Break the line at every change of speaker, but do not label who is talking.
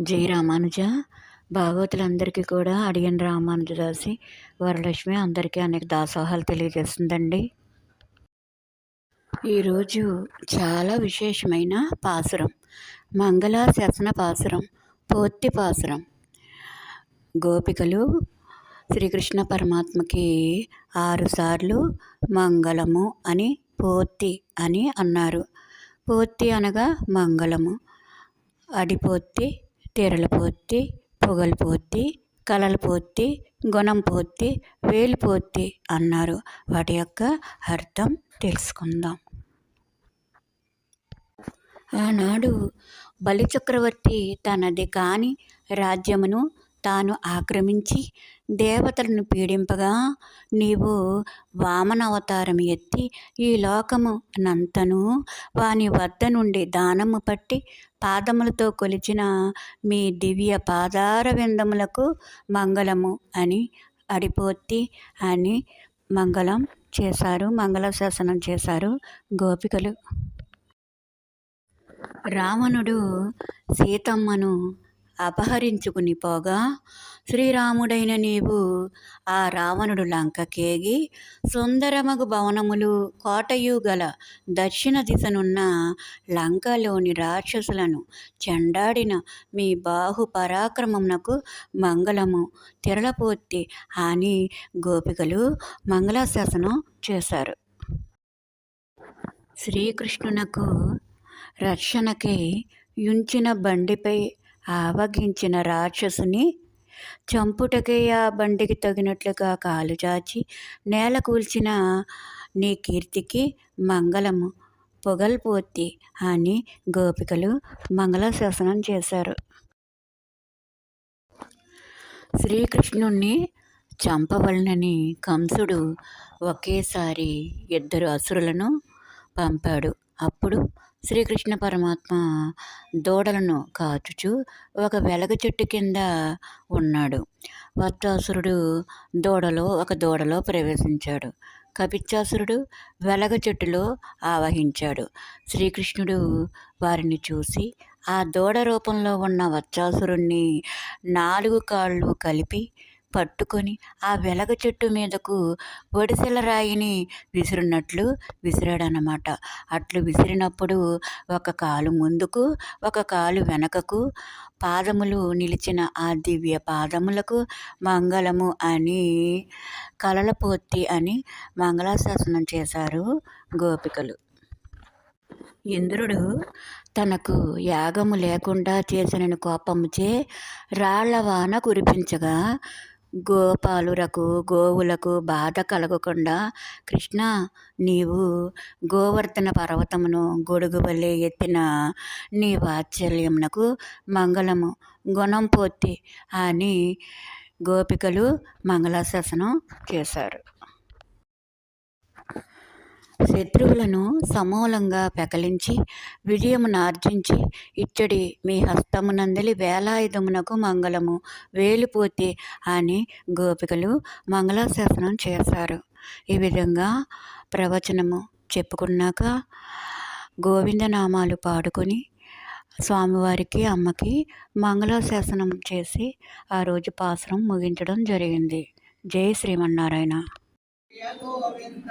జై రామానుజ. భాగవతులందరికీ కూడా అడిగిన రామానుజదాసి వరలక్ష్మి అందరికీ అనేక దాసోహాలు తెలియజేస్తుందండి. ఈరోజు చాలా విశేషమైన పాసురం. మంగళ శాసన పాసురం పూర్తి పాసురం. గోపికలు శ్రీకృష్ణ పరమాత్మకి ఆరుసార్లు మంగళము అని పూర్తి అని అన్నారు. పూర్తి అనగా మంగళము అడిపోత్తి తెరల పోత్తి పొగలు పోత్తి కలల పోత్తి గుణం పోత్తి వేలు పోత్తి అన్నారు. వాటి యొక్క అర్థం తెలుసుకుందాం. ఆనాడు బలిచక్రవర్తి తనది కాని రాజ్యమును తాను ఆక్రమించి దేవతలను పీడింపగా నీవు వామన అవతారం ఎత్తి ఈ లోకము నంతను వాని వద్ద నుండి దానము పట్టి పాదములతో కొలిచిన మీ దివ్య పాదార విందములకు మంగళము అని అడిపోత్తి అని మంగళం చేశారు మంగళ శాసనం చేశారు గోపికలు. రావణుడు సీతమ్మను అపహరించుకుని పోగా శ్రీరాముడైన నీవు ఆ రావణుడు లంకకేగి సుందరమగు భవనములు కోటయు గల దక్షిణ దిశనున్న లంకలోని రాక్షసులను చెండాడిన మీ బాహు పరాక్రమమునకు మంగళము తిరలపోత్తి అని గోపికలు మంగళాశాసనం చేశారు. శ్రీకృష్ణునకు రక్షణకి యుంచిన బండిపై ఆవగించిన రాక్షసుని చంపుటకే ఆ బండికి తగినట్లుగా కాలు చాచి నేల కూల్చిన నీ కీర్తికి మంగళము. పొగల్పోతి అని గోపికలు మంగళశాసనం చేశారు. శ్రీకృష్ణుణ్ణి చంపవలనని కంసుడు ఒకేసారి ఇద్దరు అసురులను పంపాడు. అప్పుడు శ్రీకృష్ణ పరమాత్మ దూడలను కాచుచు ఒక వెలగ చెట్టు కింద ఉన్నాడు. వత్తాసురుడు దూడలో ఒక దూడలో ప్రవేశించాడు. కపిచ్చాసురుడు వెలగ చెట్టులో ఆవహించాడు. శ్రీకృష్ణుడు వారిని చూసి ఆ దూడ రూపంలో ఉన్న వత్సాసురుణ్ణి నాలుగు కాళ్ళు కలిపి పట్టుకొని ఆ వెలగ చెట్టు మీదకు ఒడిసెల రాయిని విసిరినట్లు విసిరాడనమాట అట్లు విసిరినప్పుడు ఒక కాలు ముందుకు ఒక కాలు వెనకకు పాదములు నిలిచిన ఆ దివ్య పాదములకు మంగళము అని కలలపోత్తి అని మంగళాశాసనం చేశారు గోపికలు. ఇంద్రుడు తనకు యాగము లేకుండా చేసిన కోపముచే రాళ్ళ వాన కురిపించగా గోపాలురకు గోవులకు బాధ కలగకుండా కృష్ణ నీవు గోవర్ధన పర్వతమును గొడుగు వలె ఎత్తిన నీ వాత్సల్యమునకు మంగళము గుణం పోతి అని గోపికలు మంగళాశాసనం చేశారు. శత్రువులను సమూలంగా పెకలించి విజయమును ఆర్జించి ఇచ్చడి మీ హస్తమునందలి వేలాయుధమునకు మంగళము. వేలిపోతే అని గోపికలు మంగళాశాసనం చేశారు. ఈ విధంగా ప్రవచనము చెప్పుకున్నాక గోవిందనామాలు పాడుకొని స్వామివారికి అమ్మకి మంగళాశాసనం చేసి ఆ రోజు పాసరం ముగించడం జరిగింది. జై శ్రీమన్నారాయణ. గోవింద.